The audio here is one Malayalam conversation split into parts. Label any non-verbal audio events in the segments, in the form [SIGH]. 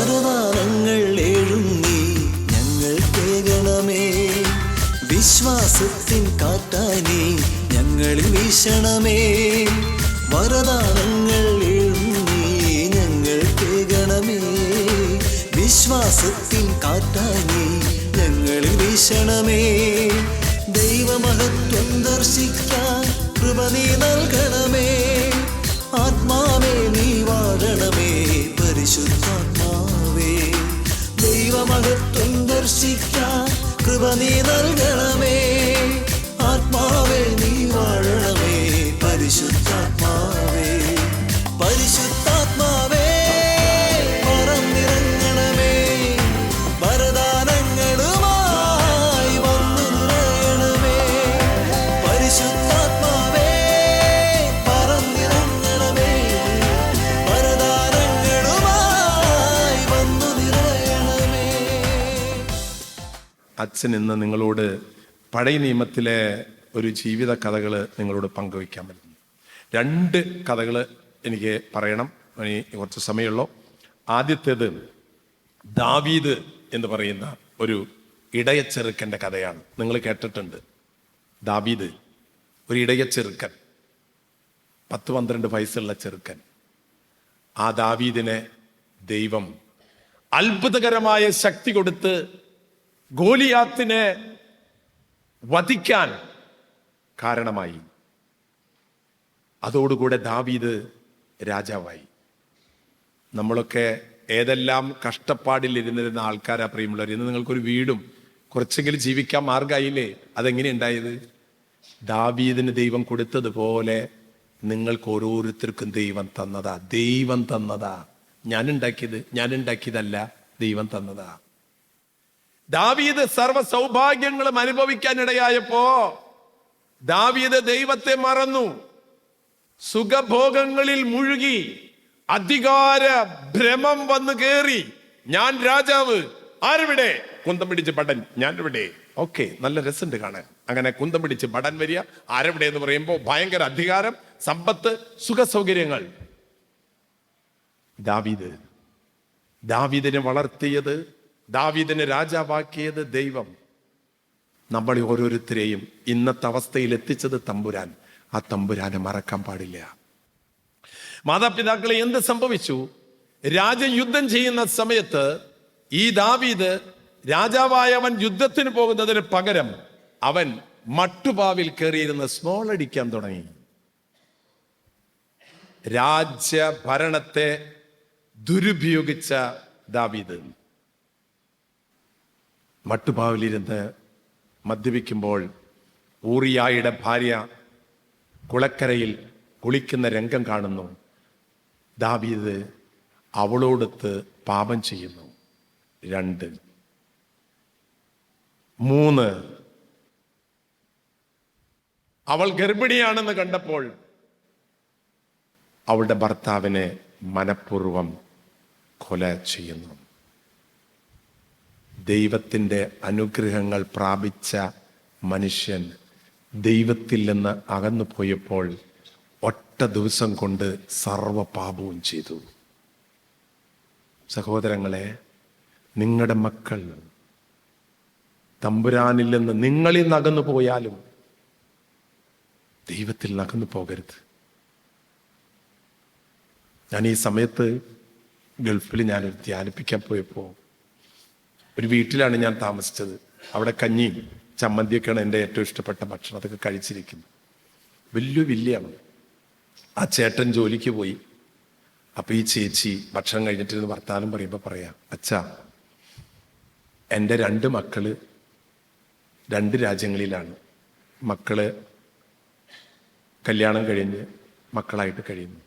വരദാനങ്ങൾ നീ ഞങ്ങൾ കേകണമേ വിശ്വാസത്തിൻ കാട്ടാനി ഞങ്ങൾ വീശണമേ. വരദാനങ്ങൾ നീ ഞങ്ങൾ കേകണമേ വിശ്വാസത്തിൻ കാട്ടാനി ഞങ്ങൾ വീശണമേ. ദൈവമഹത്വം ദർശിക്കാൻ കൃപ നീ നൽകണമേ. ദൈവമഹത്വം ദർശിക്കാൻ കൃപ നീ നൽകണമേ അച്ഛൻ ഇന്ന് നിങ്ങളോട് പഴയ നിയമത്തിലെ ഒരു ജീവിത കഥകൾ നിങ്ങളോട് പങ്കുവയ്ക്കാൻ പറ്റുന്നു രണ്ട് കഥകൾ എനിക്ക് പറയണം. ഇനി കുറച്ച് സമയമുള്ളൂ. ആദ്യത്തേത് ദാവീദ് എന്ന് പറയുന്ന ഒരു ഇടയച്ചെറുക്കന്റെ കഥയാണ്. നിങ്ങൾ കേട്ടിട്ടുണ്ട്. ദാവീദ് ഒരു ഇടയച്ചെറുക്കൻ പത്ത് പന്ത്രണ്ട് വയസ്സുള്ള ചെറുക്കൻ. ആ ദാവീദിനെ ദൈവം അത്ഭുതകരമായ ശക്തി കൊടുത്ത് ഗോലിയാത്തിനെ വധിക്കാൻ കാരണമായി. അതോടുകൂടെ ദാവീദ് രാജാവായി. നമ്മളൊക്കെ ഏതെല്ലാം കഷ്ടപ്പാടിൽ ഇരുന്നിരുന്ന ആൾക്കാരാ പ്രിയമുള്ളവർ. ഇന്ന് നിങ്ങൾക്കൊരു വീടും കുറച്ചെങ്കിലും ജീവിക്കാൻ മാർഗമായില്ലേ അതെങ്ങനെ ഉണ്ടായത്? ദാവീദിന് ദൈവം കൊടുത്തതുപോലെ നിങ്ങൾക്ക് ഓരോരുത്തർക്കും ദൈവം തന്നതാ. ദൈവം തന്നതാ. ഞാൻ ഉണ്ടാക്കിയതല്ല ദൈവം തന്നതാ. ദാവീദ് സർവ സൗഭാഗ്യങ്ങളും അനുഭവിക്കാനിടയായപ്പോ ദാവീദ് ദൈവത്തെ മറന്നു. സുഖഭോഗങ്ങളിൽ മുഴുകി അധികാര ഭ്രമം വന്നു കേറി. ഞാൻ രാജാവ് ആരെവിടെ? കുന്തം പിടിച്ച് പടൻ ഞാൻ ഇവിടെ ഓക്കെ നല്ല രസമുണ്ട് കാണാൻ. അങ്ങനെ കുന്തം പിടിച്ച് പടൻ വരിക ആരവിടെ എന്ന് പറയുമ്പോൾ ഭയങ്കര അധികാരം സമ്പത്ത് സുഖ സൗകര്യങ്ങൾ ദാവീദ് ദാവീദിനെ വളർത്തിയത് ദാവീദിനെ രാജാവാക്കിയത് ദൈവം. നമ്മളെ ഓരോരുത്തരെയും ഇന്നത്തെ അവസ്ഥയിൽ എത്തിച്ചത് തമ്പുരാൻ. ആ തമ്പുരാനെ മറക്കാൻ പാടില്ല. മാതാപിതാക്കളെ എന്ത് സംഭവിച്ചു? രാജയുദ്ധം ചെയ്യുന്ന സമയത്ത് ഈ ദാവീദ് രാജാവായവൻ യുദ്ധത്തിന് പോകുന്നതിന് പകരം അവൻ മട്ടുപാവിൽ കയറിയിരുന്ന് സ്മോൾ അടിക്കാൻ തുടങ്ങി. രാജ്യഭരണത്തെ ദുരുപയോഗിച്ച ദാവീദ്. മട്ടുപാവിലിരുന്ന് മദ്യപിക്കുമ്പോൾ ഊറിയായുടെ ഭാര്യ കുളക്കരയിൽ കുളിക്കുന്ന രംഗം കാണുന്നു. ദാവീദ് അവളോടൊത്ത് പാപം ചെയ്യുന്നു. രണ്ട്. മൂന്ന്. അവൾ ഗർഭിണിയാണെന്ന് കണ്ടപ്പോൾ അവളുടെ ഭർത്താവിനെ മനഃപൂർവം കൊല ചെയ്യുന്നു. ദൈവത്തിന്റെ അനുഗ്രഹങ്ങൾ പ്രാപിച്ച മനുഷ്യൻ ദൈവത്തിൽ നിന്ന് അകന്നു പോയപ്പോൾ ഒറ്റ ദിവസം കൊണ്ട് സർവപാപവും ചെയ്തു. സഹോദരങ്ങളെ നിങ്ങളുടെ മക്കൾ തമ്പുരാനിൽ നിന്ന് നിങ്ങളിൽ നകന്നു പോയാലും ദൈവത്തിൽ നകന്നു പോകരുത്. ഞാൻ ഈ സമയത്ത് ഗൾഫിൽ ഞാനൊരു ധ്യാനിപ്പിക്കാൻ പോയപ്പോൾ ഒരു വീട്ടിലാണ് ഞാൻ താമസിച്ചത്. അവിടെ കഞ്ഞിയും ചമ്മന്തിയൊക്കെയാണ് എന്റെ ഏറ്റവും ഇഷ്ടപ്പെട്ട ഭക്ഷണം. അതൊക്കെ കഴിച്ചിരിക്കുന്നത് വലിയ വില്ലയാണ് ആ ചേട്ടൻ ജോലിക്ക് പോയി. അപ്പൊ ഈ ചേച്ചി ഭക്ഷണം കഴിഞ്ഞിട്ടിരുന്ന് വർത്താനം പറയുമ്പോൾ പറയാം അച്ഛാ എന്റെ രണ്ട് മക്കൾ രണ്ട് രാജ്യങ്ങളിലാണ്. മക്കൾ കല്യാണം കഴിഞ്ഞ് മക്കളായിട്ട് കഴിയുന്നു.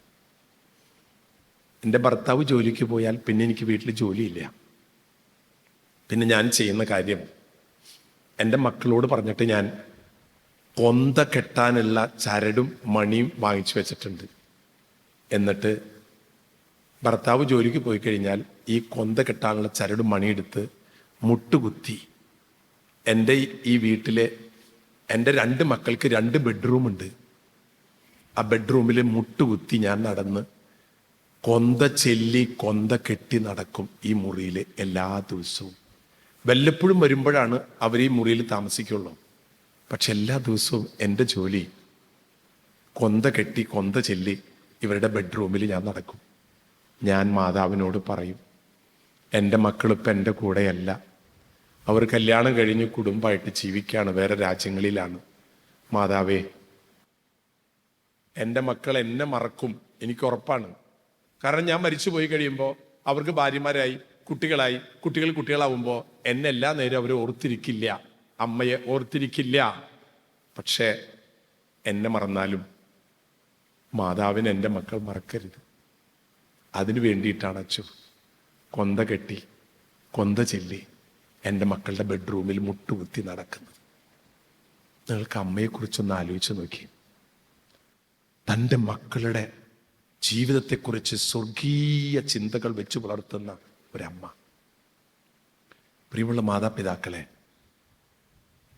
എന്റെ ഭർത്താവ് ജോലിക്ക് പോയാൽ പിന്നെ എനിക്ക് വീട്ടിൽ ജോലിയില്ല. പിന്നെ ഞാൻ ചെയ്യുന്ന കാര്യം എന്റെ മക്കളോട് പറഞ്ഞിട്ട് ഞാൻ കൊന്ത കെട്ടാനുള്ള ചരടും മണിയും വാങ്ങിച്ചു വെച്ചിട്ടുണ്ട്. എന്നിട്ട് ഭർത്താവ് ജോലിക്ക് പോയി കഴിഞ്ഞാൽ ഈ കൊന്ത കെട്ടാനുള്ള ചരടും മണിയെടുത്ത് മുട്ടുകുത്തി എന്റെ ഈ വീട്ടിലെ എന്റെ രണ്ട് മക്കൾക്ക് രണ്ട് ബെഡ്റൂം ഉണ്ട് ആ ബെഡ്റൂമിൽ മുട്ടുകുത്തി ഞാൻ നടന്ന് കൊന്ത ചെല്ലി കൊന്ത കെട്ടി നടക്കും ഈ മുറിയിൽ എല്ലാ ദിവസവും. വല്ലപ്പോഴും വരുമ്പോഴാണ് അവർ ഈ മുറിയിൽ താമസിക്കുള്ളൂ. പക്ഷെ എല്ലാ ദിവസവും എന്റെ ജോലി കൊന്ത കെട്ടി കൊന്ത ചെല്ലി ഇവരുടെ ബെഡ്റൂമിൽ ഞാൻ നടക്കും. ഞാൻ മാതാവിനോട് പറയും എന്റെ മക്കളിപ്പോൾ എന്റെ കൂടെയല്ല. അവർ കല്യാണം കഴിഞ്ഞ് കുടുംബമായിട്ട് ജീവിക്കുകയാണ് വേറെ രാജ്യങ്ങളിലാണ്. മാതാവേ എന്റെ മക്കൾ എന്നെ മറക്കും. എനിക്ക് ഉറപ്പാണ്. കാരണം ഞാൻ മരിച്ചു പോയി കഴിയുമ്പോൾ അവർക്ക് ഭാര്യമാരായി. കുട്ടികളായി കുട്ടികൾ കുട്ടികളാവുമ്പോൾ എന്നെ എല്ലാ നേരം അവർ ഓർത്തിരിക്കില്ല. അമ്മയെ ഓർത്തിരിക്കില്ല. പക്ഷേ എന്നെ മറന്നാലും മാതാവിന് എന്റെ മക്കൾ മറക്കരുത്. അതിനു വേണ്ടിയിട്ടാണ് അച്ചു കൊന്ത കെട്ടി കൊന്ത ചെല്ലി എന്റെ മക്കളുടെ ബെഡ്റൂമിൽ മുട്ടുകുത്തി നടക്കുന്നത്. നിങ്ങൾക്ക് അമ്മയെക്കുറിച്ചൊന്ന് ആലോചിച്ച് നോക്കി തന്റെ മക്കളുടെ ജീവിതത്തെക്കുറിച്ച് സ്വർഗീയ ചിന്തകൾ വെച്ച് പുലർത്തുന്ന ഒരമ്മ. പ്രിയമുള്ള മാതാപിതാക്കളെ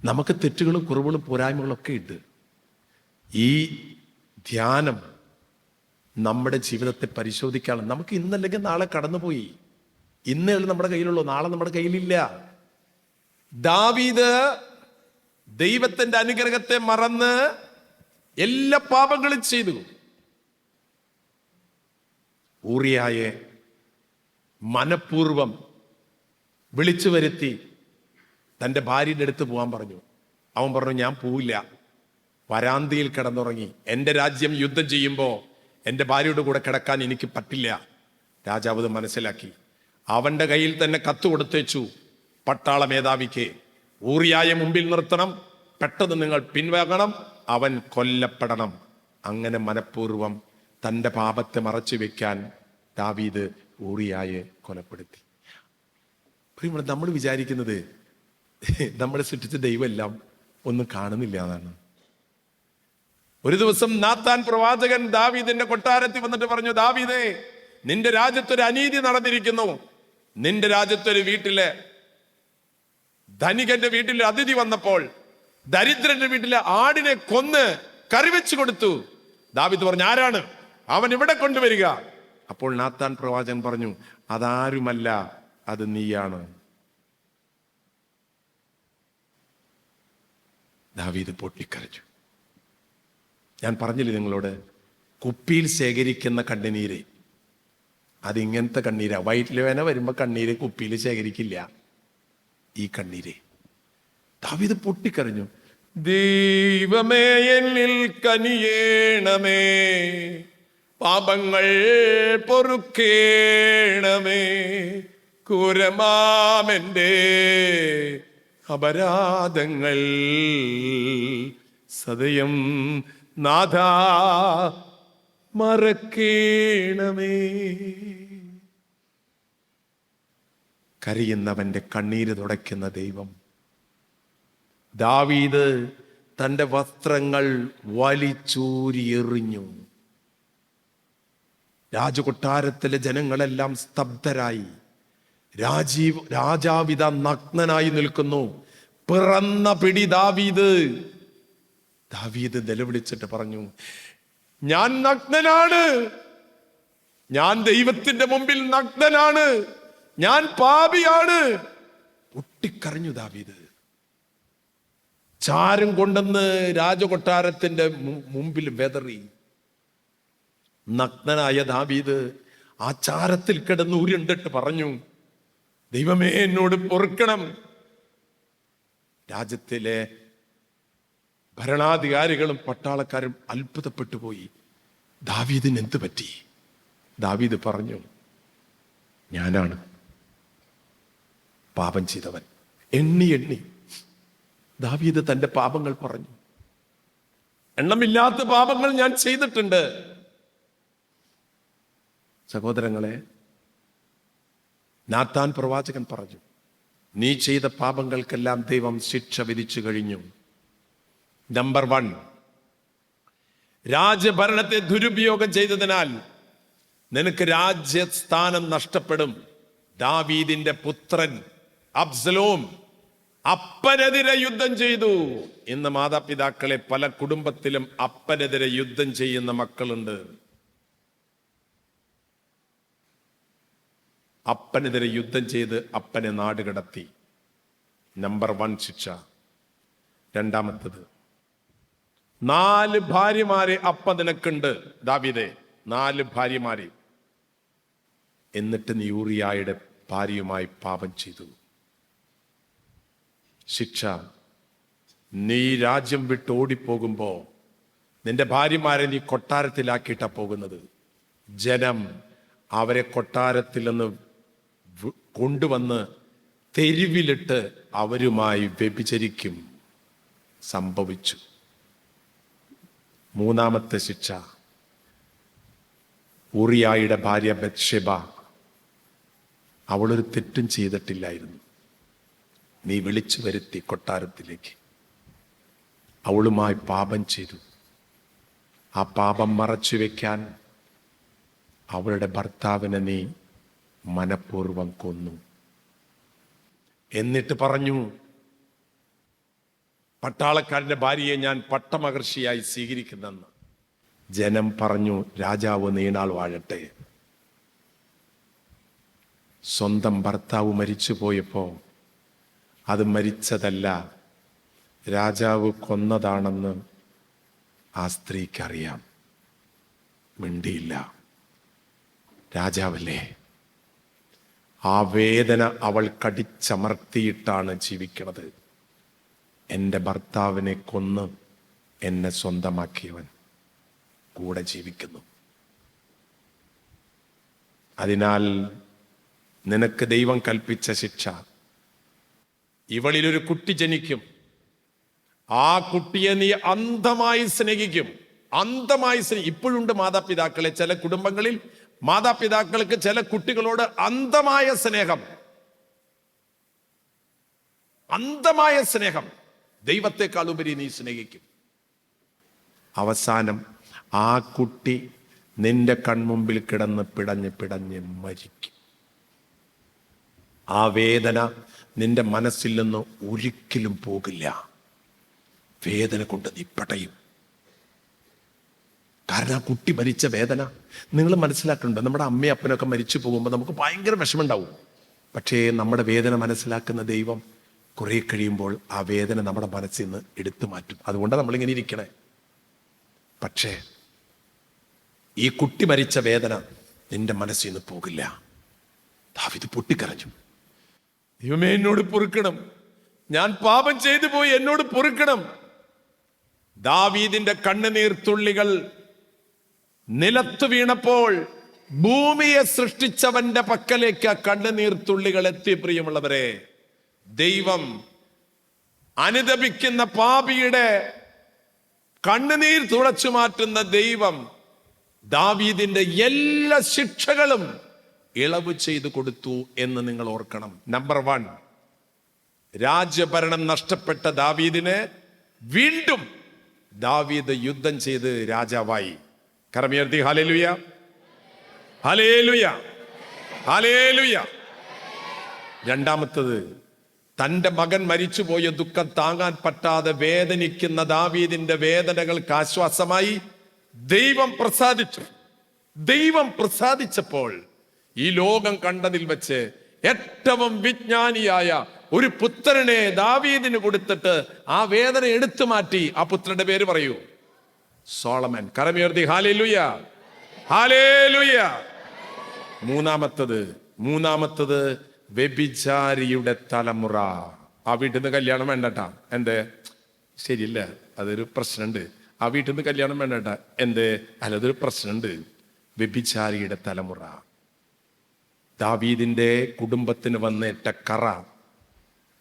നമുക്ക് തെറ്റുകളും കുറവുകളും പോരായ്മകളൊക്കെ ഉണ്ട്. ഈ ധ്യാനം നമ്മുടെ ജീവിതത്തെ പരിശോധിക്കാണ് നമുക്ക് ഇന്നല്ലെങ്കിൽ നാളെ കടന്നുപോയി. ഇന്നേ നമ്മുടെ കയ്യിലുള്ളൂ നാളെ നമ്മുടെ കയ്യിലില്ല. ദാവീദ് ദൈവത്തിന്റെ അനുഗ്രഹത്തെ മറന്ന് എല്ലാ പാപങ്ങളും ചെയ്തു. ഊറിയായെ മനഃപൂർവം വിളിച്ചു വരുത്തി തന്റെ ഭാര്യയുടെ അടുത്ത് പോകാൻ പറഞ്ഞു. അവൻ പറഞ്ഞു ഞാൻ പോവില്ല. വരാന്തിയിൽ കിടന്നുറങ്ങി. എന്റെ രാജ്യം യുദ്ധം ചെയ്യുമ്പോൾ എന്റെ ഭാര്യയുടെ കൂടെ കിടക്കാൻ എനിക്ക് പറ്റില്ല. രാജാവ് ഇത് മനസ്സിലാക്കി. അവന്റെ കയ്യിൽ തന്നെ കത്ത് കൊടുത്തേച്ചു. പട്ടാള മേധാവിക്ക് ഊറിയായ മുമ്പിൽ നിർത്തണം. പെട്ടെന്ന് നിങ്ങൾ പിൻവാങ്ങണം. അവൻ കൊല്ലപ്പെടണം. അങ്ങനെ മനഃപൂർവം തന്റെ പാപത്തെ മറച്ചു വെക്കാൻ ദാവീദ് ഊറിയായെ കൊലപ്പെടുത്തി. പ്രിയമുള്ള നമ്മൾ വിചാരിക്കുന്നത് നമ്മളെ സൃഷ്ടിച്ച ദൈവമെല്ലാം ഒന്നും കാണുന്നില്ല എന്നാണ്. ഒരു ദിവസം നാത്താൻ പ്രവാചകൻ ദാവീദിന്റെ കൊട്ടാരത്തിൽ വന്നിട്ട് പറഞ്ഞു ദാവീദേ നിന്റെ രാജ്യത്തൊരു അനീതി നടന്നിരിക്കുന്നു. നിന്റെ രാജ്യത്തൊരു വീട്ടിൽ ധനികന്റെ വീട്ടിൽ അതിഥി വന്നപ്പോൾ ദരിദ്രന്റെ വീട്ടിലെ ആടിനെ കൊന്ന് കറിവെച്ചു കൊടുത്തു. ദാവിദ് പറഞ്ഞു ആരാണ്? അവൻ ഇവിടെ കൊണ്ടുവരിക. അപ്പോൾ നാത്താൻ പ്രവാചകൻ പറഞ്ഞു അതാരുമല്ല അത് നീയാണ്. ദാവീദ് പൊട്ടിക്കരച്ചു ഞാൻ പറഞ്ഞില്ലേ നിങ്ങളോട് കുപ്പിയിൽ ശേഖരിക്കുന്ന കണ്ണുനീര് അതിങ്ങനത്തെ കണ്ണീരാ. വയറ്റിൽ വേന വരുമ്പോൾ കണ്ണീര് കുപ്പിയിൽ ശേഖരിക്കില്ല ഈ കണ്ണീര്. ദാവീദ് പൊട്ടിക്കരഞ്ഞു. ദൈവമേ എന്നിൽ കനിയേണമേ പാപങ്ങൾ പൊറുക്കേണമേ. കുരമാമെന്റെ അപരാധങ്ങൾ. സദയം നാഥ മറക്കേണമേ. കരയുന്നവന്റെ കണ്ണീര് തുടയ്ക്കുന്ന ദൈവം. ദാവീദ് തന്റെ വസ്ത്രങ്ങൾ വലിച്ചൂരിയെറിഞ്ഞു. രാജകൊട്ടാരത്തിലെ ജനങ്ങളെല്ലാം സ്തബ്ധരായി. രാജീവ് രാജാവിത നഗ്നനായി നിൽക്കുന്നു. പിറന്ന പിടി ദാവീദ്. ദാവീദ് നിലവിളിച്ചിട്ട് പറഞ്ഞു ഞാൻ നഗ്നനാണ്. ഞാൻ ദൈവത്തിന്റെ മുമ്പിൽ നഗ്നനാണ്. ഞാൻ പാപിയാണ്. പൊട്ടിക്കരഞ്ഞു ദാവീദ്. ചാരം കൊണ്ടെന്ന് രാജകൊട്ടാരത്തിന്റെ മുമ്പിൽ വെതറി. നഗ്നനായ ദാവീദ് ആചാരത്തിൽ ചാരത്തിൽ കിടന്ന് ഉരുണ്ടിട്ട് പറഞ്ഞു ദൈവമേ എന്നോട് പൊറുക്കണം. രാജ്യത്തിലെ ഭരണാധികാരികളും പട്ടാളക്കാരും അത്ഭുതപ്പെട്ടു പോയി. ദാവീദിന് എന്ത് പറ്റി? ദാവീദ് പറഞ്ഞു ഞാനാണ് പാപം ചെയ്തവൻ. എണ്ണി എണ്ണി. ദാവീദ് തന്റെ പാപങ്ങൾ പറഞ്ഞു എണ്ണമില്ലാത്ത പാപങ്ങൾ ഞാൻ ചെയ്തിട്ടുണ്ട്. സഹോദരങ്ങളെ നാത്താൻ പ്രവാചകൻ പറഞ്ഞു നീ ചെയ്ത പാപങ്ങൾക്കെല്ലാം ദൈവം ശിക്ഷ വിധിച്ചു കഴിഞ്ഞു. നമ്പർ വൺ രാജഭരണത്തെ ദുരുപയോഗം ചെയ്തതിനാൽ നിനക്ക് രാജ്യസ്ഥാനം നഷ്ടപ്പെടും. ദാവീദിന്റെ പുത്രൻ അബ്സലോം അപ്പനെതിരെ യുദ്ധം ചെയ്തു. ഇന്ന് മാതാപിതാക്കളെ പല കുടുംബത്തിലും അപ്പനെതിരെ യുദ്ധം ചെയ്യുന്ന മക്കളുണ്ട്. അപ്പനെതിരെ യുദ്ധം ചെയ്ത് അപ്പനെ നാട് കടത്തി. നമ്പർ വൺ ശിക്ഷ. രണ്ടാമത്തത് നാല് ഭാര്യമാരെ അപ്പ നിനക്കുണ്ട്. ദാവിദേ നാല് ഭാര്യമാരെ. എന്നിട്ട് നീ യൂറിയായുടെ ഭാര്യയുമായി പാപം ചെയ്തു. ശിക്ഷ നീ രാജ്യം വിട്ട് ഓടിപ്പോകുമ്പോ നിന്റെ ഭാര്യമാരെ നീ കൊട്ടാരത്തിലാക്കിയിട്ടാ പോകുന്നത്. ജനം അവരെ കൊട്ടാരത്തിൽ നിന്ന് കൊണ്ടുവന്ന് തെരുവിലിട്ട് അവരുമായി വ്യഭിചരിക്കും സംഭവിച്ചു. മൂന്നാമത്തെ ശിക്ഷ. ഊറിയായുടെ ഭാര്യ ബത്ഷെബ അവളൊരു തെറ്റും ചെയ്തിട്ടില്ലായിരുന്നു. നീ വിളിച്ചു വരുത്തി കൊട്ടാരത്തിലേക്ക്. അവളുമായി പാപം ചെയ്തു. ആ പാപം മറച്ചു വയ്ക്കാൻ അവളുടെ ഭർത്താവിനെ നീ മനഃപൂർവം കൊന്നു. എന്നിട്ട് പറഞ്ഞു പട്ടാളക്കാരന്റെ ഭാര്യയെ ഞാൻ പട്ടമഹർഷിയായി സ്വീകരിക്കുന്നെന്ന്. ജനം പറഞ്ഞു രാജാവ് നീണാൾ വാഴട്ടെ. സ്വന്തം ഭർത്താവ് മരിച്ചു പോയപ്പോൾ അത് മരിച്ചതല്ല രാജാവ് കൊന്നതാണെന്ന് ആ സ്ത്രീക്കറിയാം. മിണ്ടിയില്ല. രാജാവല്ലേ? ആ വേദന അവൾ കടിച്ചമർത്തിയിട്ടാണ് ജീവിക്കുന്നത് എന്റെ ഭർത്താവിനെ കൊന്ന് എന്നെ സ്വന്തമാക്കിയവൻ കൂടെ ജീവിക്കുന്നു. അതിനാൽ നിനക്ക് ദൈവം കൽപ്പിച്ച ശിക്ഷ. ഇവളിലൊരു കുട്ടി ജനിക്കും. ആ കുട്ടിയെ നീ അന്ധമായി സ്നേഹിക്കും. അന്ധമായി സ്നേഹി ഇപ്പോഴുണ്ട് മാതാപിതാക്കളെ ചില കുടുംബങ്ങളിൽ മാതാപിതാക്കൾക്ക് ചില കുട്ടികളോട് അന്ധമായ സ്നേഹം. അന്ധമായ സ്നേഹം. ദൈവത്തെക്കാൾ ഉപരി നീ സ്നേഹിക്കും. അവസാനം ആ കുട്ടി നിന്റെ കൺമുമ്പിൽ കിടന്ന് പിടഞ്ഞ് പിടഞ്ഞ് മരിക്കും. ആ വേദന നിന്റെ മനസ്സിൽ നിന്ന് ഒരിക്കലും പോകില്ല. വേദന കൊണ്ട് നീ പടയും. കാരണം ആ കുട്ടി മരിച്ച വേദന. നിങ്ങൾ മനസ്സിലാക്കുന്നുണ്ടോ നമ്മുടെ അമ്മയും അപ്പനൊക്കെ മരിച്ചു പോകുമ്പോൾ നമുക്ക് ഭയങ്കര വിഷമമുണ്ടാവും. പക്ഷേ നമ്മുടെ വേദന മനസ്സിലാക്കുന്ന ദൈവം കുറെ കഴിയുമ്പോൾ ആ വേദന നമ്മുടെ മനസ്സിൽ നിന്ന് എടുത്തു മാറ്റും. അതുകൊണ്ടാണ് നമ്മളിങ്ങനെ ഇരിക്കണേ. പക്ഷേ ഈ കുട്ടി മരിച്ച വേദന നിന്റെ മനസ്സിൽ നിന്ന് പോകില്ല. ദാവിത് പൊട്ടിക്കരഞ്ഞു. ദൈവമേ എന്നോട് പൊറുക്കണം. ഞാൻ പാപം ചെയ്തു പോയി എന്നോട് പൊറുക്കണം. ദാവീദിന്റെ കണ്ണുനീർ തുള്ളികൾ നിലത്തു വീണപ്പോൾ ഭൂമിയെ സൃഷ്ടിച്ചവന്റെ പക്കലേക്ക് കണ്ണുനീർ തുള്ളികൾ എത്തി പ്രിയമുള്ളവരെ. ദൈവം അനുദപിക്കുന്ന പാപിയുടെ കണ്ണുനീർ തുടച്ചു മാറ്റുന്ന ദൈവം ദാവീദിന്റെ എല്ലാ ശിക്ഷകളും ഇളവ് ചെയ്തു കൊടുത്തു എന്ന് നിങ്ങൾ ഓർക്കണം. നമ്പർ വൺ രാജ്യഭരണം നഷ്ടപ്പെട്ട ദാവീദിനെ വീണ്ടും ദാവീദ് യുദ്ധം ചെയ്ത് രാജാവായി. കരമുയർത്തി ഹലേലുയ ഹലേലുയ ഹലേലുയ രണ്ടാമത്തത് തന്റെ മകൻ മരിച്ചുപോയ ദുഃഖം താങ്ങാൻ പറ്റാതെ വേദനിക്കുന്ന ദാവീദിന്റെ വേദനകൾക്ക് ആശ്വാസമായി ദൈവം പ്രസാദിച്ചു. ദൈവം പ്രസാദിച്ചപ്പോൾ ഈ ലോകം കണ്ടതിൽ വെച്ച് ഏറ്റവും വിജ്ഞാനിയായ ഒരു പുത്രനെ ദാവീദിന് കൊടുത്തിട്ട് ആ വേദന എടുത്തു മാറ്റി ആ പുത്രന്റെ പേര് പറയൂ. സോളമൻ. കരമുയർത്തി ഹാലേലുയ. ഹാലേലുയ. മൂന്നാമത്തത് മൂന്നാമത്തത് വ്യഭിചാരിയുടെ തലമുറ. ആ വീട്ടിൽ നിന്ന് കല്യാണം വേണ്ടട്ടാ. എന്തേ? ശരിയില്ല അതൊരു പ്രശ്നമുണ്ട് ആ വീട്ടിൽ നിന്ന് കല്യാണം വേണ്ടട്ടാ. എന്തേ? അല്ല അതൊരു പ്രശ്നമുണ്ട് വ്യഭിചാരിയുടെ തലമുറ. ദാവീദിന്റെ കുടുംബത്തിന് വന്നേറ്റ കറ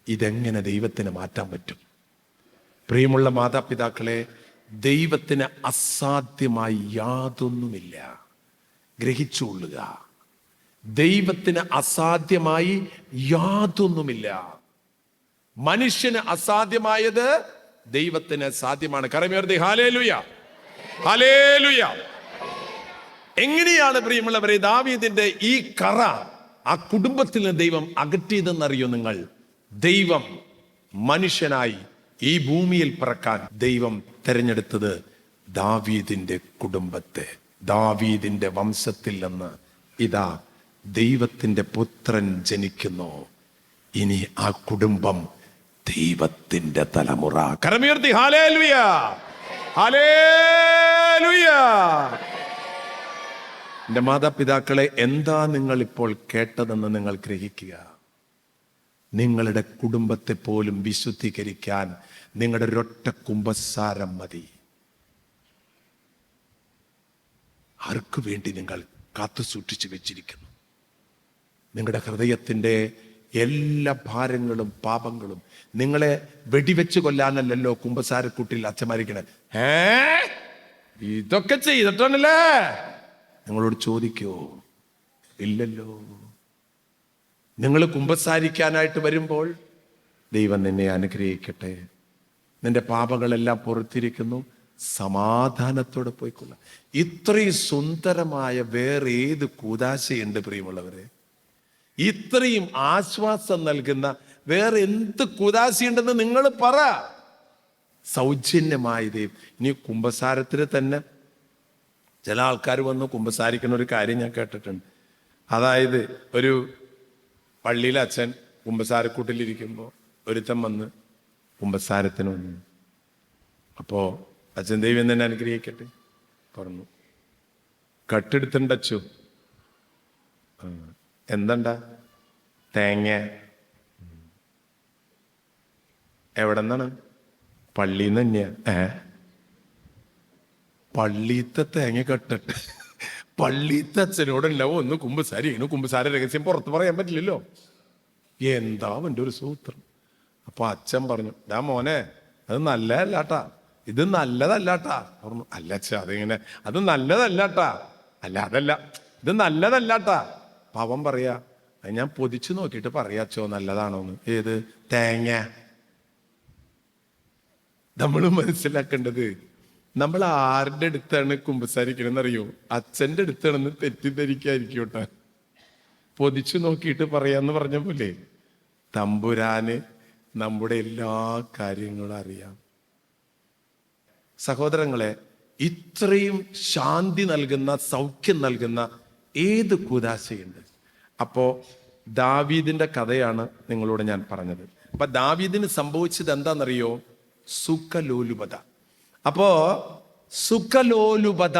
ഇതെങ്ങനെ ദൈവത്തിന് മാറ്റാൻ പറ്റും? പ്രിയമുള്ള മാതാപിതാക്കളെ ദൈവത്തിന് അസാധ്യമായി യാതൊന്നുമില്ല. ഗ്രഹിച്ചുകൊള്ളുക. ദൈവത്തിന് അസാധ്യമായി യാതൊന്നുമില്ല. മനുഷ്യന് അസാധ്യമായത് ദൈവത്തിന് സാധ്യമാണ്. കരമേർത്തി ഹാലേലുയ ഹാലേലുയ എങ്ങനെയാണ് പ്രിയമുള്ളവരെ ദാവീദിന്റെ ഈ കറ ആ കുടുംബത്തിൽ നിന്ന് ദൈവം അകറ്റിയതെന്നറിയോ നിങ്ങൾ? ദൈവം മനുഷ്യനായി ഈ ഭൂമിയിൽ പറക്കാൻ ദൈവം തെരഞ്ഞെടുത്തത് ദാവീദിന്റെ കുടുംബത്തെ ദാവീദിന്റെ വംശത്തിൽ നിന്ന്. ഇതാ ദൈവത്തിന്റെ പുത്രൻ ജനിക്കുന്നു. ഇനി ആ കുടുംബം ദൈവത്തിന്റെ തലമുറ. ഹാലേലുയ എന്റെ മാതാപിതാക്കളെ എന്താ നിങ്ങൾ ഇപ്പോൾ കേട്ടതെന്ന് നിങ്ങൾ ഗ്രഹിക്കുക? നിങ്ങളുടെ കുടുംബത്തെ പോലും വിശുദ്ധീകരിക്കാൻ നിങ്ങളുടെ ഒരൊറ്റ കുംഭസാരം മതി. ആർക്കു വേണ്ടി നിങ്ങൾ കാത്തു സൂക്ഷിച്ചു വെച്ചിരിക്കുന്നു? നിങ്ങളുടെ ഹൃദയത്തിന്റെ എല്ലാ ഭാരങ്ങളും പാപങ്ങളും നിങ്ങളെ വെടിവെച്ച് കൊല്ലാനല്ലല്ലോ കുമ്പസാരക്കൂട്ടിൽ അച്ഛമാരിക്കണേ ഏ ഇതൊക്കെ ചെയ്തിട്ടാണല്ലേ നിങ്ങളോട് ചോദിക്കോ? ഇല്ലല്ലോ. നിങ്ങൾ കുമ്പസാരിക്കാനായിട്ട് വരുമ്പോൾ ദൈവം നിന്നെ അനുഗ്രഹിക്കട്ടെ. നിന്റെ പാപങ്ങളെല്ലാം പുറത്തിരിക്കുന്നു. സമാധാനത്തോടെ പോയിക്കൊള്ള. ഇത്രയും സുന്ദരമായ വേറെ ഏത് കൂതാശയുണ്ട് പ്രിയമുള്ളവരെ? ഇത്രയും ആശ്വാസം നൽകുന്ന വേറെ എന്ത് കൂതാശയുണ്ടെന്ന് നിങ്ങൾ പറ. സൗജന്യമായ ദൈവം ഇനി കുംഭസാരത്തിന് തന്നെ ചില ആൾക്കാർ വന്ന് കുമ്പസാരിക്കുന്ന ഒരു കാര്യം ഞാൻ കേട്ടിട്ടുണ്ട്. അതായത് ഒരു പള്ളിയിലെ അച്ഛൻ കുമ്പസാരക്കൂട്ടിലിരിക്കുമ്പോൾ ഒരുത്തം വന്ന് കുമ്പസാരത്തിന് വന്നു. അപ്പോൾ അച്ഛൻ ദൈവം തന്നെ അനുഗ്രഹിക്കട്ടെ പറഞ്ഞു. കട്ടെടുത്തുണ്ടച്ചു. എന്തണ്ട? തേങ്ങ. എവിടെ നിന്നാണ് പള്ളിയിൽ നിന്ന് തന്നെയാ. ഏ? പള്ളിയത്തെ തേങ്ങ കെട്ടിട്ട്. പള്ളിയത്തെ അച്ഛനോടുണ്ടാവും ഒന്ന് കുമ്പസാരി ഇങ്ങനെ കുമ്പസാര രഹസ്യം പുറത്ത് പറയാൻ പറ്റില്ലല്ലോ. എന്താ അവന്റെ ഒരു സൂത്രം? അപ്പൊ അച്ഛൻ പറഞ്ഞു ഡാ മോനെ അത് നല്ലതല്ലാട്ടാ. ഇത് നല്ലതല്ലാട്ടാ. പറഞ്ഞു അല്ല അച്ഛ അതിങ്ങനെ അത് നല്ലതല്ലാട്ടാ. അല്ല അതല്ല ഇത് നല്ലതല്ലാട്ടാ. അപ്പൊ അവൻ പറയാ "അത് ഞാൻ പൊതിച്ചു നോക്കിയിട്ട് പറയാ അച്ഛോ നല്ലതാണോന്ന്. ഏത്? തേങ്ങ. നമ്മൾ മനസ്സിലാക്കേണ്ടത് നമ്മൾ ആരുടെ അടുത്താണ് കുമ്പസാരിക്കണമെന്ന് അറിയോ അച്ഛന്റെ അടുത്താണെന്ന് തെറ്റിദ്ധരിക്കായിരിക്കും കേട്ടോ. പൊതിച്ചു നോക്കിയിട്ട് പറയാന്ന് പറഞ്ഞ പോലെ തമ്പുരാന് നമ്മുടെ എല്ലാ കാര്യങ്ങളും അറിയാം. സഹോദരങ്ങളെ ഇത്രയും ശാന്തി നൽകുന്ന സൗഖ്യം നൽകുന്ന ഏത് കുദാശയുണ്ട് അപ്പോ ദാവീദിന്റെ കഥയാണ് നിങ്ങളോട് ഞാൻ പറഞ്ഞത്. അപ്പൊ ദാവീദിന് സംഭവിച്ചത് എന്താണെന്നറിയോ? സുഖലോലുപത. അപ്പോ സുഖലോലുപത.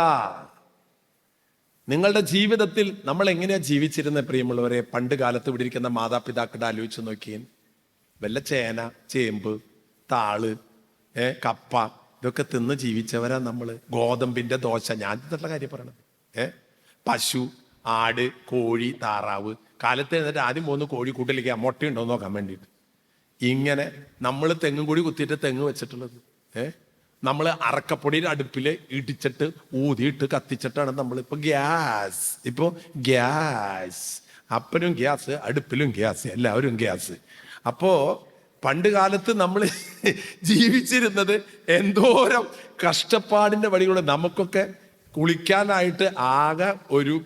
നിങ്ങളുടെ ജീവിതത്തിൽ നമ്മൾ എങ്ങനെയാ ജീവിച്ചിരുന്നത് പ്രിയമുള്ളവരെ? പണ്ട് കാലത്ത് ഇവിടെ ഇരിക്കുന്ന മാതാപിതാക്കളുടെ ആലോചിച്ച് നോക്കിയേ. വല്ല ചേന ചേമ്പ് താൾ ഏ കപ്പ ഇതൊക്കെ തിന്ന് ജീവിച്ചവരാ നമ്മൾ ഗോതമ്പിന്റെ ദോശ. ഞാൻ ഇതുള്ള കാര്യം പറയണത്. ഏ പശു ആട് കോഴി താറാവ്. കാലത്ത് എഴുന്നേറ്റ് ആദ്യം പോകുന്ന കോഴിക്കൂട്ടിലേക്ക് മുട്ടയുണ്ടോ എന്ന് നോക്കാൻ വേണ്ടിയിട്ട്. ഇങ്ങനെ നമ്മൾ തെങ്ങും കൂടി കുത്തിയിട്ട് തെങ്ങ് വെച്ചിട്ടുള്ളത്. ഏ നമ്മൾ അറക്കപ്പൊടിയുടെ അടുപ്പിൽ ഇടിച്ചിട്ട് ഊതിയിട്ട് കത്തിച്ചിട്ടാണ് നമ്മളിപ്പോൾ ഗ്യാസ്. ഇപ്പോൾ ഗ്യാസ്. അപ്പനും ഗ്യാസ് അടുപ്പിലും ഗ്യാസ് എല്ലാവരും ഗ്യാസ്. അപ്പോൾ പണ്ട് കാലത്ത് നമ്മൾ [LAUGHS] ജീവിച്ചിരുന്നത് എന്തോരം കഷ്ടപ്പാടിന്റെ വഴികളും. നമുക്കൊക്കെ കുളിക്കാനായിട്ട് ആകെ ഒരു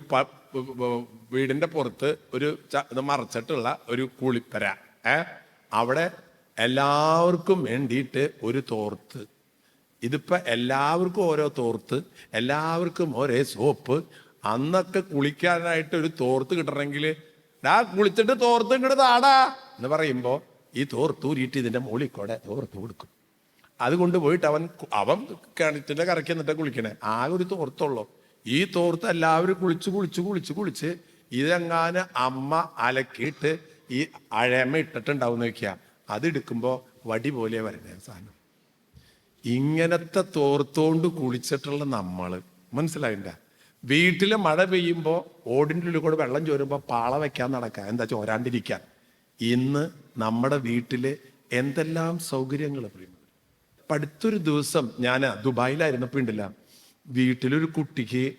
വീടിന്റെ പുറത്ത് ഒരു മറച്ചിട്ടുള്ള ഒരു കുളിപ്പര. ഏ? അവിടെ എല്ലാവർക്കും വേണ്ടിയിട്ട് ഒരു തോർത്ത്. ഇതിപ്പോ എല്ലാവർക്കും ഓരോ തോർത്ത് എല്ലാവർക്കും ഒരേ സോപ്പ്. അന്നൊക്കെ കുളിക്കാനായിട്ട് ഒരു തോർത്ത് കിട്ടണമെങ്കിൽ ഡാ കുളിച്ചിട്ട് തോർത്ത് ഇങ്ങോട്ട് താടാ എന്ന് പറയുമ്പോൾ ഈ തോർത്ത് ഊരിയിട്ട് ഇതിന്റെ മുകളിൽ കൂടെ തോർത്ത് കൊടുക്കും. അതുകൊണ്ട് പോയിട്ട് അവൻ അവൻ കിണറ്റിന്റെ കറക്കി എന്നിട്ട് കുളിക്കണേ. ആകെ ഒരു തോർത്തുള്ളൂ. ഈ തോർത്ത് എല്ലാവരും കുളിച്ച് കുളിച്ച് കുളിച്ച് കുളിച്ച് ഇതെങ്ങാന് അമ്മ അലക്കിയിട്ട് ഈ അഴമ ഇട്ടിട്ടുണ്ടാവും നോക്കിയാൽ അതെടുക്കുമ്പോൾ വടി പോലെ വരണേ സാധനം. ഇങ്ങനത്തെ തോർത്തോണ്ട് കുളിച്ചിട്ടുള്ള നമ്മൾ. മനസ്സിലായില്ല വീട്ടിൽ മഴ പെയ്യുമ്പോ ഓടിന്റെ ഉള്ളിൽ കൂടെ വെള്ളം ചോരുമ്പോ പാള വെക്കാൻ നടക്കുക എന്താ ചോരാണ്ടിരിക്കാൻ ഇന്ന് നമ്മുടെ വീട്ടിൽ എന്തെല്ലാം സൗകര്യങ്ങൾ പഠിത്തൊരു അടുത്തൊരു ദിവസം ഞാൻ ദുബായിലായിരുന്നപ്പോ ഉണ്ടല്ല വീട്ടിലൊരു കുട്ടിക്ക്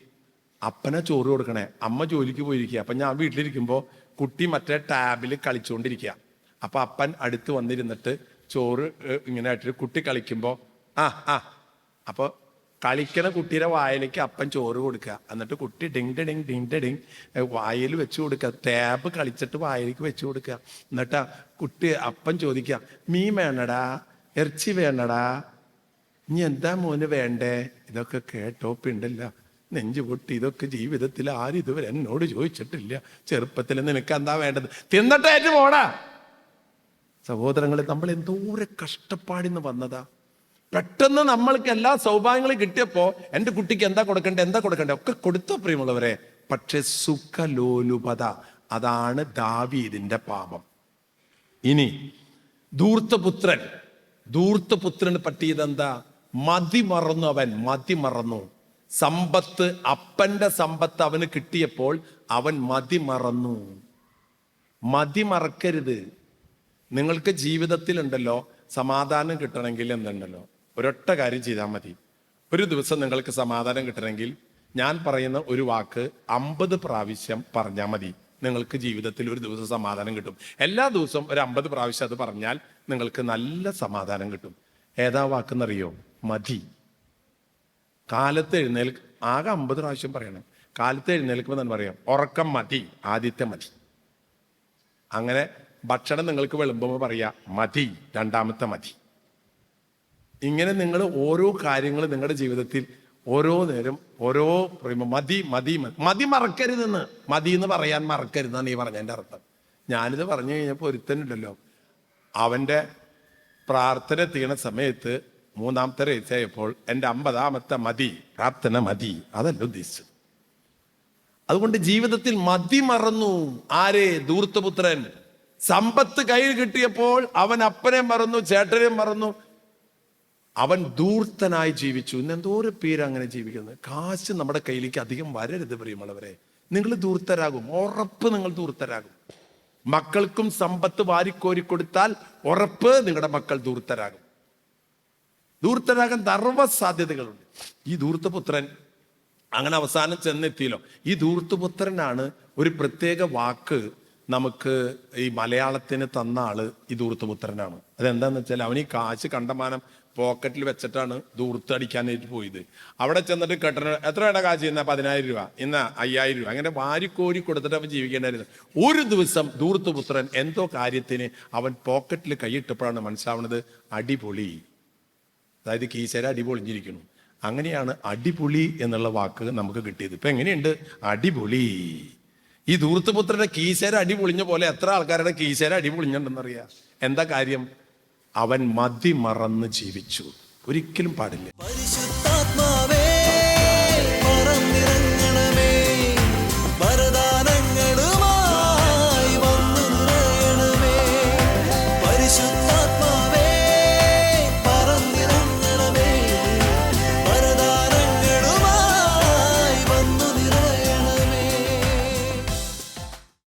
അപ്പനെ ചോറ് കൊടുക്കണേ. അമ്മ ജോലിക്ക് പോയിരിക്കുക അപ്പൊ ഞാൻ വീട്ടിലിരിക്കുമ്പോൾ കുട്ടി മറ്റേ ടാബിൽ കളിച്ചുകൊണ്ടിരിക്കുക അപ്പൊ അപ്പൻ അടുത്ത് വന്നിരുന്നിട്ട് ചോറ് ഇങ്ങനെ ആയിട്ട് കുട്ടി കളിക്കുമ്പോ ആ ആ. അപ്പൊ കളിക്കണ കുട്ടിയുടെ വായിലേക്ക് അപ്പൻ ചോറ് കൊടുക്കുക. എന്നിട്ട് കുട്ടി ഡിങ് ഡിങ് ഡിങ് ഡിങ് വായിൽ വെച്ച് കൊടുക്കുക. ടാബ് കളിച്ചിട്ട് വായിലേക്ക് വെച്ച് കൊടുക്കുക. എന്നിട്ടാ കുട്ടി അപ്പൻ ചോദിക്കുക മീൻ വേണടാ? ഇറച്ചി വേണടാ? ഇനി എന്താ മോന് വേണ്ടേ? ഇതൊക്കെ കേട്ടോ പിണ്ടല്ല. നെഞ്ചു പൊട്ടി. ഇതൊക്കെ ജീവിതത്തിൽ ആരും ഇതുവരെ എന്നോട് ചോദിച്ചിട്ടില്ല. ചെറുപ്പത്തിൽ നിനക്ക് എന്താ വേണ്ടത്? തിന്നിട്ടേറ്റ് പോടാ. സഹോദരങ്ങളെ നമ്മൾ എന്തോരം കഷ്ടപ്പാടിന്ന് വന്നതാ. പെട്ടെന്ന് നമ്മൾക്ക് എല്ലാ സൗഭാഗ്യങ്ങളും കിട്ടിയപ്പോ എന്റെ കുട്ടിക്ക് എന്താ കൊടുക്കണ്ടേ എന്താ കൊടുക്കണ്ടേ? ഒക്കെ കൊടുത്തോ പ്രിയമുള്ളവരെ. പക്ഷെ സുഖലോലുപത അതാണ് ദാവീദിന്റെ പാപം. ഇനി ധൂർത്തപുത്രൻ ധൂർത്തപുത്രന് പറ്റിയത് എന്താ മതി മറന്നു അവൻ മതി മറന്നു. സമ്പത്ത് അപ്പന്റെ സമ്പത്ത് അവന് കിട്ടിയപ്പോൾ അവൻ മതി മറന്നു. മതി മറക്കരുത്. നിങ്ങൾക്ക് ജീവിതത്തിലുണ്ടല്ലോ സമാധാനം കിട്ടണമെങ്കിൽ എന്തുണ്ടല്ലോ? ഒരൊറ്റ കാര്യം ചെയ്താൽ മതി. ഒരു ദിവസം നിങ്ങൾക്ക് സമാധാനം കിട്ടണമെങ്കിൽ ഞാൻ പറയുന്ന ഒരു വാക്ക് അമ്പത് പ്രാവശ്യം പറഞ്ഞാൽ മതി. നിങ്ങൾക്ക് ജീവിതത്തിൽ ഒരു ദിവസം സമാധാനം കിട്ടും. എല്ലാ ദിവസവും ഒരു അമ്പത് പ്രാവശ്യം അത് പറഞ്ഞാൽ നിങ്ങൾക്ക് നല്ല സമാധാനം കിട്ടും. ഏതാ വാക്കെന്നറിയോ? മതി. കാലത്ത് എഴുന്നേൽ ആകെ അമ്പത് പ്രാവശ്യം പറയണം. കാലത്ത് എഴുന്നേൽക്കുമ്പോൾ തന്നെ പറയാം? ഉറക്കം മതി. ആദ്യത്തെ മതി. അങ്ങനെ ഭക്ഷണം നിങ്ങൾക്ക് വിളമ്പുമ്പോൾ പറയാ മതി. രണ്ടാമത്തെ മതി. ഇങ്ങനെ നിങ്ങൾ ഓരോ കാര്യങ്ങൾ നിങ്ങളുടെ ജീവിതത്തിൽ ഓരോ നേരം ഓരോ മതി മതി മതി. മറക്കരുതെന്ന്. മതി എന്ന് പറയാൻ മറക്കരുതെന്നാണ് ഈ പറഞ്ഞതിന്റെ അർത്ഥം. ഞാനിത് പറഞ്ഞു കഴിഞ്ഞപ്പോൾ ഒരുത്തനുണ്ടല്ലോ. അവന്റെ പ്രാർത്ഥന തീണ സമയത്ത് മൂന്നാമത്തെ റേസായപ്പോൾ എന്റെ അമ്പതാമത്തെ മതി പ്രാർത്ഥന മതി അതല്ല ഉദ്ദേശിച്ചത്. അതുകൊണ്ട് ജീവിതത്തിൽ മതി മറന്നു. ആരെ? ദൂർത്തപുത്രൻ സമ്പത്ത് കയ്യിൽ കിട്ടിയപ്പോൾ അവൻ അപ്പനെ മറന്നു ചേട്ടനെ മറന്നു. അവൻ ദൂർത്തനായി ജീവിച്ചു. ഇന്ന് ഒരു പേര് അങ്ങനെ ജീവിക്കുന്നത് കാശ് നമ്മുടെ കയ്യിലേക്ക് അധികം വരരുത് പ്രിയമുള്ളവരെ. നിങ്ങൾ ദൂർത്തരാകും ഉറപ്പ് നിങ്ങൾ ദൂർത്തരാകും മക്കൾക്കും സമ്പത്ത് വാരിക്കോരി കൊടുത്താൽ ഉറപ്പ് നിങ്ങളുടെ മക്കൾ ദൂർത്തരാകും ധൂർത്തരാകാൻ സർവ സാധ്യതകളുണ്ട് ഈ ധൂർത്തപുത്രൻ അങ്ങനെ അവസാനം ചെന്നെത്തിയല്ലോ. ഈ ദൂർത്തുപുത്രനാണ് ഒരു പ്രത്യേക വാക്ക് നമുക്ക് ഈ മലയാളത്തിന് തന്ന ആൾ ഈ ദൂർത്തുപുത്രനാണ് അതെന്താന്ന് വെച്ചാൽ അവൻ ഈ കാശ് കണ്ടമാനം പോക്കറ്റിൽ വെച്ചിട്ടാണ് ദൂർത്തടിക്കാനായിട്ട് പോയത്. അവിടെ ചെന്നിട്ട് കെട്ടണ എത്ര വേണ്ട കാശ് ഇന്ന പതിനായിരം രൂപ. ഇന്ന അയ്യായിരം രൂപ. അങ്ങനെ വാരിക്കോരി കൊടുത്തിട്ട് അവൻ ജീവിക്കേണ്ടായിരുന്നു ഒരു ദിവസം ദൂർത്തുപുത്രൻ എന്തോ കാര്യത്തിന് അവൻ പോക്കറ്റിൽ കൈയിട്ടപ്പോഴാണ് മനസ്സിലാവുന്നത് അടിപൊളി. അതായത് കീശര അടിപൊളിഞ്ഞിരിക്കുന്നു. അങ്ങനെയാണ് അടിപൊളി എന്നുള്ള വാക്ക് നമുക്ക് കിട്ടിയത്. ഇപ്പൊ എങ്ങനെയുണ്ട്? അടിപൊളി. ഈ ദൂർത്തുപുത്രന്റെ കീശര അടിപൊളിഞ്ഞ പോലെ എത്ര ആൾക്കാരുടെ കീശര അടി പൊളിഞ്ഞിട്ടുണ്ടെന്നറിയാ എന്താ കാര്യം? അവൻ മതി മറന്ന് ജീവിച്ചു. ഒരിക്കലും പാടില്ല.